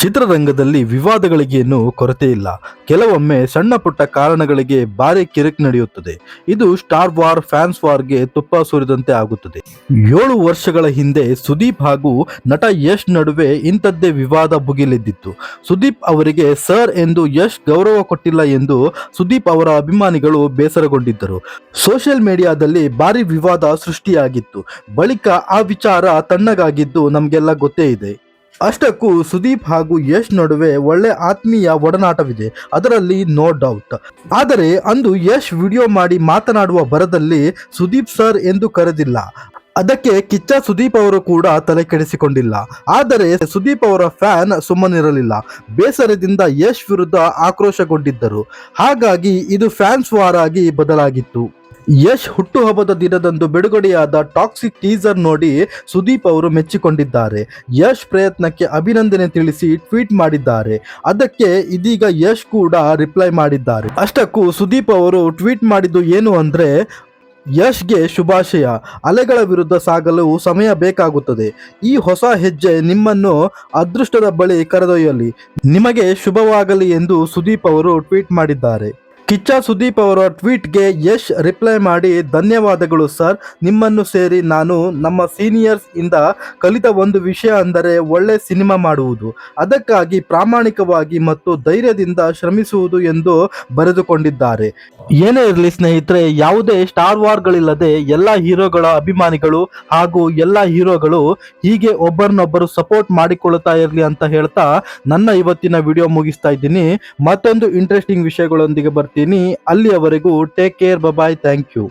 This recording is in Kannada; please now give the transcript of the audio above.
ಚಿತ್ರರಂಗದಲ್ಲಿ ವಿವಾದಗಳಿಗೇನು ಕೊರತೆ ಇಲ್ಲ. ಕೆಲವೊಮ್ಮೆ ಸಣ್ಣ ಪುಟ್ಟ ಕಾರಣಗಳಿಗೆ ಬಾರಿ ಕಿರಿಕ್ ನಡೆಯುತ್ತದೆ. ಇದು ಸ್ಟಾರ್ ವಾರ್ ಫ್ಯಾನ್ಸ್ ವಾರ್ಗೆ ತುಪ್ಪ ಸುರಿದಂತೆ ಆಗುತ್ತದೆ. ಏಳು ವರ್ಷಗಳ ಹಿಂದೆ ಸುದೀಪ್ ಹಾಗೂ ನಟ ಯಶ್ ನಡುವೆ ಇಂಥದ್ದೇ ವಿವಾದ ಭುಗಿಲೆದ್ದಿತ್ತು. ಸುದೀಪ್ ಅವರಿಗೆ ಸರ್ ಎಂದು ಯಶ್ ಗೌರವ ಕೊಟ್ಟಿಲ್ಲ ಎಂದು ಸುದೀಪ್ ಅವರ ಅಭಿಮಾನಿಗಳು ಬೇಸರಗೊಂಡಿದ್ದರು. ಸೋಷಿಯಲ್ ಮೀಡಿಯಾದಲ್ಲಿ ಭಾರಿ ವಿವಾದ ಸೃಷ್ಟಿಯಾಗಿತ್ತು. ಬಳಿಕ ಆ ವಿಚಾರ ತಣ್ಣಗಾಗಿದ್ದು ನಮಗೆಲ್ಲ ಗೊತ್ತೇ ಇದೆ. ಅಷ್ಟಕ್ಕೂ ಸುದೀಪ್ ಹಾಗೂ ಯಶ್ ನಡುವೆ ಒಳ್ಳೆ ಆತ್ಮೀಯ ಒಡನಾಟವಿದೆ. ಅದರಲ್ಲಿ ನೋ ಡೌಟ್ ಆದರೆ ಅಂದು ಯಶ್ ವಿಡಿಯೋ ಮಾಡಿ ಮಾತನಾಡುವ ಬರದಲ್ಲಿ ಸುದೀಪ್ ಸರ್ ಎಂದು ಕರೆದಿಲ್ಲ. ಅದಕ್ಕೆ ಕಿಚ್ಚ ಸುದೀಪ್ ಅವರು ಕೂಡ ತಲೆ ಕೆಡಿಸಿಕೊಂಡಿಲ್ಲ. ಆದರೆ ಸುದೀಪ್ ಅವರ ಫ್ಯಾನ್ ಸುಮ್ಮನಿರಲಿಲ್ಲ. ಬೇಸರದಿಂದ ಯಶ್ ವಿರುದ್ಧ ಆಕ್ರೋಶಗೊಂಡಿದ್ದರು. ಹಾಗಾಗಿ ಇದು ಫ್ಯಾನ್ಸ್ ವಾರ್ ಆಗಿ ಬದಲಾಗಿತ್ತು. ಯಶ್ ಹುಟ್ಟುಹಬ್ಬದ ದಿನದಂದು ಬಿಡುಗಡೆಯಾದ ಟಾಕ್ಸಿಕ್ ಟೀಸರ್ ನೋಡಿ ಸುದೀಪ್ ಅವರು ಮೆಚ್ಚಿಕೊಂಡಿದ್ದಾರೆ. ಯಶ್ ಪ್ರಯತ್ನಕ್ಕೆ ಅಭಿನಂದನೆ ತಿಳಿಸಿ ಟ್ವೀಟ್ ಮಾಡಿದ್ದಾರೆ. ಅದಕ್ಕೆ ಇದೀಗ ಯಶ್ ಕೂಡ ರಿಪ್ಲೈ ಮಾಡಿದ್ದಾರೆ. ಅಷ್ಟಕ್ಕೂ ಸುದೀಪ್ ಅವರು ಟ್ವೀಟ್ ಮಾಡಿದ್ದು ಏನು ಅಂದ್ರೆ, ಯಶ್ಗೆ ಶುಭಾಶಯ. ಅಲೆಗಳ ವಿರುದ್ಧ ಸಾಗಲು ಸಮಯ ಬೇಕಾಗುತ್ತದೆ. ಈ ಹೊಸ ಹೆಜ್ಜೆ ನಿಮ್ಮನ್ನು ಅದೃಷ್ಟದ ಬಳಿ ಕರೆದೊಯ್ಯಲಿ. ನಿಮಗೆ ಶುಭವಾಗಲಿ ಎಂದು ಸುದೀಪ್ ಅವರು ಟ್ವೀಟ್ ಮಾಡಿದ್ದಾರೆ. ಕಿಚ್ಚ ಸುದೀಪ್ ಅವರ ಟ್ವೀಟ್ಗೆ ಯಶ್ ರಿಪ್ಲೈ ಮಾಡಿ, ಧನ್ಯವಾದಗಳು ಸರ್. ನಿಮ್ಮನ್ನು ಸೇರಿ ನಾನು ನಮ್ಮ ಸೀನಿಯರ್ಸ್ ಇಂದ ಕಲಿತ ಒಂದು ವಿಷಯ ಅಂದರೆ ಒಳ್ಳೆ ಸಿನಿಮಾ ಮಾಡುವುದು. ಅದಕ್ಕಾಗಿ ಪ್ರಾಮಾಣಿಕವಾಗಿ ಮತ್ತು ಧೈರ್ಯದಿಂದ ಶ್ರಮಿಸುವುದು ಎಂದು ಬರೆದುಕೊಂಡಿದ್ದಾರೆ. ಏನೇ ಇರಲಿ ಸ್ನೇಹಿತರೆ, ಯಾವುದೇ ಸ್ಟಾರ್ ವಾರ್ಗಳಿಲ್ಲದೆ ಎಲ್ಲ ಹೀರೋಗಳ ಅಭಿಮಾನಿಗಳು ಹಾಗೂ ಎಲ್ಲ ಹೀರೋಗಳು ಹೀಗೆ ಒಬ್ಬರನ್ನೊಬ್ಬರು ಸಪೋರ್ಟ್ ಮಾಡಿಕೊಳ್ಳುತ್ತಾ ಇರಲಿ ಅಂತ ಹೇಳ್ತಾ ನನ್ನ ಇವತ್ತಿನ ವಿಡಿಯೋ ಮುಗಿಸ್ತಾ ಇದ್ದೀನಿ. ಮತ್ತೊಂದು ಇಂಟ್ರೆಸ್ಟಿಂಗ್ ವಿಷಯಗಳೊಂದಿಗೆ ಬರ್ತೀನಿ. ಅಲ್ಲಿಯವರೆಗೂ take care bye thank you